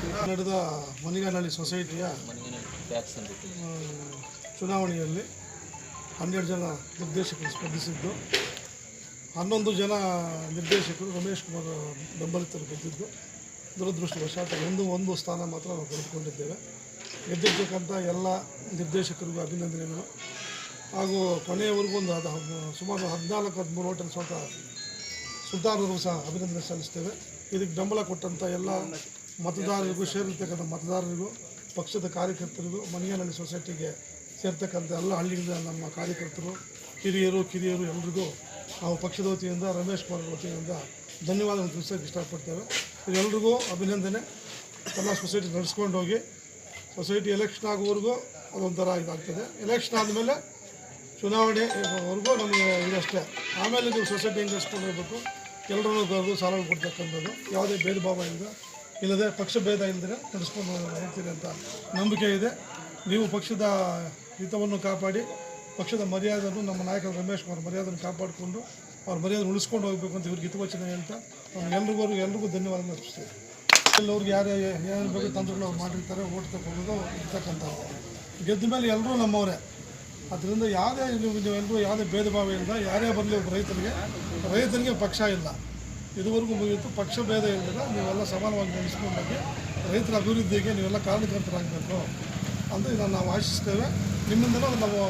ಸೊಸೈಟಿಯ ಮನಿಗಾನಹಳ್ಳಿ ಸೊಸೈಟಿಯ ಚುನಾವಣೆಯಲ್ಲಿ ಹನ್ನೆರಡು ಜನ ನಿರ್ದೇಶಕರು ಸ್ಪರ್ಧಿಸಿದ್ದು, ಹನ್ನೊಂದು ಜನ ನಿರ್ದೇಶಕರು ರಮೇಶ್ ಕುಮಾರ್ ಬೆಂಬಲಿತರು ಗೆದ್ದಿದ್ದು, ದುರದೃಷ್ಟವಶಾತ್ ಒಂದು ಒಂದು ಸ್ಥಾನ ಮಾತ್ರ ನಾವು ಕಳೆದುಕೊಂಡಿದ್ದೇವೆ. ಗೆದ್ದಿರ್ತಕ್ಕಂಥ ಎಲ್ಲ ನಿರ್ದೇಶಕರಿಗೂ ಅಭಿನಂದನೆಗಳು. ಹಾಗೂ ಕೊನೆಯವರೆಗೂ ಒಂದು ಅದು ಸುಮಾರು ಹದಿನಾಲ್ಕು, ಹದಿಮೂರು ಓಟಲ್ ಸ್ವಲ್ಪ ಸುಲ್ತಾನರಿಗೂ ಸಹ ಅಭಿನಂದನೆ ಸಲ್ಲಿಸ್ತೇವೆ. ಇದಕ್ಕೆ ಬೆಂಬಲ ಕೊಟ್ಟಂಥ ಎಲ್ಲ ಮತದಾರರಿಗೂ ಸೇರಿರ್ತಕ್ಕಂಥ ಮತದಾರರಿಗೂ, ಪಕ್ಷದ ಕಾರ್ಯಕರ್ತರಿಗೂ ಮನೆಯಲ್ಲಿ ಸೊಸೈಟಿಗೆ ಸೇರ್ತಕ್ಕಂಥ ಎಲ್ಲ ಹಳ್ಳಿಗಳ ನಮ್ಮ ಕಾರ್ಯಕರ್ತರು, ಹಿರಿಯರು, ಕಿರಿಯರು ಎಲ್ರಿಗೂ ನಾವು ಪಕ್ಷದ ವತಿಯಿಂದ, ರಮೇಶ್ ಕುಮಾರ್ ವತಿಯಿಂದ ಧನ್ಯವಾದಗಳು ತಿಳಿಸೋಕೆ ಇಷ್ಟಪಡ್ತೇವೆ. ಇದೆಲ್ರಿಗೂ ಅಭಿನಂದನೆ. ಎಲ್ಲ ಸೊಸೈಟಿ ನಡೆಸ್ಕೊಂಡು ಹೋಗಿ ಸೊಸೈಟಿ ಎಲೆಕ್ಷನ್ ಆಗೋವರೆಗೂ ಅದೊಂಥರ ಇದಾಗ್ತದೆ. ಎಲೆಕ್ಷನ್ ಆದಮೇಲೆ ಚುನಾವಣೆ ಚುನಾವಣೆವರೆಗೂ ನಮಗೆ ಇದಷ್ಟೇ. ಆಮೇಲೆ ನೀವು ಸೊಸೈಟಿ ನಡೆಸ್ಕೊಂಡು ಹೋಗಬೇಕು ಎಲ್ಲರೂ ಕರೆದು ಸಾಲ ಕೊಡ್ತಕ್ಕಂಥದ್ದು. ಯಾವುದೇ ಭೇದ ಭಾವ ಇಲ್ಲದೆ ಪಕ್ಷ ಭೇದ ಇಲ್ಲದೆ ನಡೆಸ್ಕೊಂಡು ಹೋಗ್ತೀರಿ ಅಂತ ನಂಬಿಕೆ ಇದೆ. ನೀವು ಪಕ್ಷದ ಹಿತವನ್ನು ಕಾಪಾಡಿ, ಪಕ್ಷದ ಮರ್ಯಾದೆಯನ್ನು ನಮ್ಮ ನಾಯಕ ರಮೇಶ್ ಕುಮಾರ್ ಮರ್ಯಾದೆಯನ್ನು ಕಾಪಾಡಿಕೊಂಡು ಅವ್ರ ಮರ್ಯಾದೆ ಉಳಿಸ್ಕೊಂಡು ಹೋಗಬೇಕು ಅಂತ ಇವ್ರಿಗೆ ಹಿತವಚನ ಅಂತ ಎಲ್ರಿಗೂ ಎಲ್ರಿಗೂ ಧನ್ಯವಾದ ಅರ್ಪಿಸ್ತೇವೆ ಎಲ್ಲವ್ರಿಗೆ ಯಾರು ಏನೇನು ಬೇಕು ತಂತ್ರಗಳು ಅವ್ರು ಮಾಡಿರ್ತಾರೆ, ಓಟ್ ತಗೊಳ್ಳೋದು ಇರ್ತಕ್ಕಂಥದ್ದು ಗೆದ್ದ ಮೇಲೆ ಎಲ್ಲರೂ ನಮ್ಮವರೇ. ಅದರಿಂದ ಯಾವುದೇ ನೀವು ಎಲ್ಲರೂ ಯಾವುದೇ ಭೇದ ಭಾವ ಇಲ್ಲ ಯಾರೇ ಬರಲಿ ರೈತರಿಗೆ ರೈತರಿಗೆ ಪಕ್ಷ ಇಲ್ಲ. ಇದುವರೆಗೂ ಮುಗಿಯಿತು. ಪಕ್ಷ ಭೇದ ಇಲ್ಲದ ನೀವೆಲ್ಲ ಸಮಾನವಾಗಿ ನಡೆಸ್ಕೊಂಡಾಗಿ ರೈತರ ಅಭಿವೃದ್ಧಿಗೆ ನೀವೆಲ್ಲ ಕಾರಣಕರ್ತರಾಗಬೇಕು ಅಂತ ಇದನ್ನು ನಾವು ಆಶಿಸ್ತೇವೆ. ನಿಮ್ಮಿಂದಲೂ ನಾವು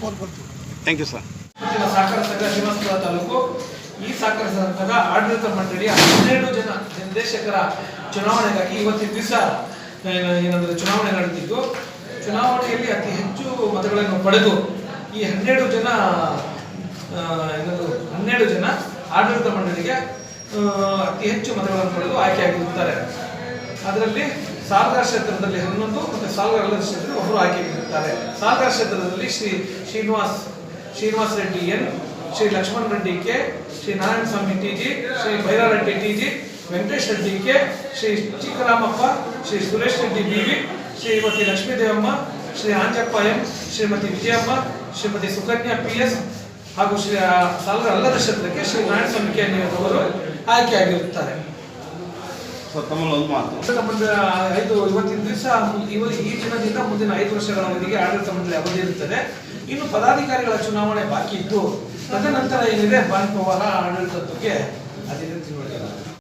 ಕೋರ್ಕೊಳ್ತೀವಿ. ಥ್ಯಾಂಕ್ ಯು ಸರ್ ಸಹಕಾರ ಸಂಘ ಶ್ರೀನಿವಾಸಪುರ ತಾಲೂಕು. ಈ ಸಹಕಾರ ಸಂಘದ ಆಡಳಿತ ಮಂಡಳಿಯ ಹನ್ನೆರಡು ಜನ ನಿರ್ದೇಶಕರ ಚುನಾವಣೆಗಾಗಿ ಇವತ್ತಿನ ದಿವಸ ಏನಂದ್ರೆ ಚುನಾವಣೆ ನಡೆದಿದ್ದು. ಚುನಾವಣೆಯಲ್ಲಿ ಅತಿ ಹೆಚ್ಚು ಮತಗಳನ್ನು ಪಡೆದು ಈ ಹನ್ನೆರಡು ಜನ ಹನ್ನೆರಡು ಜನ ಆಡಳಿತ ಮಂಡಳಿಗೆ ಅತಿ ಹೆಚ್ಚು ಮತಗಳನ್ನು ಪಡೆದು ಆಯ್ಕೆಯಾಗಿರುತ್ತಾರೆ ಅದರಲ್ಲಿ ಸಾಗರ ಕ್ಷೇತ್ರದಲ್ಲಿ ಹನ್ನೊಂದು ಮತ್ತು ಅಲ್ಲದ ಕ್ಷೇತ್ರದಲ್ಲಿ ಒಬ್ಬರು ಆಯ್ಕೆಯಾಗಿರುತ್ತಾರೆ ಸಾಗರ ಕ್ಷೇತ್ರದಲ್ಲಿ Shri Srinivas Srinivas Reddy N, Shri Lakshman Reddy K, Shri Narayana Swamy T G, Shri Bhairareddy T G, Venkatesh Reddy K, Shri Chikkaramappa, Shri Suresh Reddy B V, Shrimati Lakshmidevamma, Shri Anjappa M Shrimati Vijayamma, Shrimati Sukanya P S ಹಾಗೂ ಶ್ರೀ ಸಾಗರ ಅಲ್ಲದ ಕ್ಷೇತ್ರಕ್ಕೆ ಶ್ರೀ ನಾರಾಯಣ ಸ್ವಾಮಿ K ಅವರು ಆಯ್ಕೆಯಾಗಿರುತ್ತಾರೆ ಐದು ಇವತ್ತಿನ ದಿವಸ ಈ ದಿನದಿಂದ ಮುಂದಿನ ಐದು ವರ್ಷಗಳ ಅವಧಿಗೆ ಆಡಳಿತ ಮಂಡಳಿ ಅವಧಿ ಇರುತ್ತದೆ. ಇನ್ನು ಪದಾಧಿಕಾರಿಗಳ ಚುನಾವಣೆ ಬಾಕಿ ಇದ್ದು ತದನಂತರ ಏನಿದೆ? ಬಾಂಧವರ ಆಡಳಿತಕ್ಕೆ ಅದೇ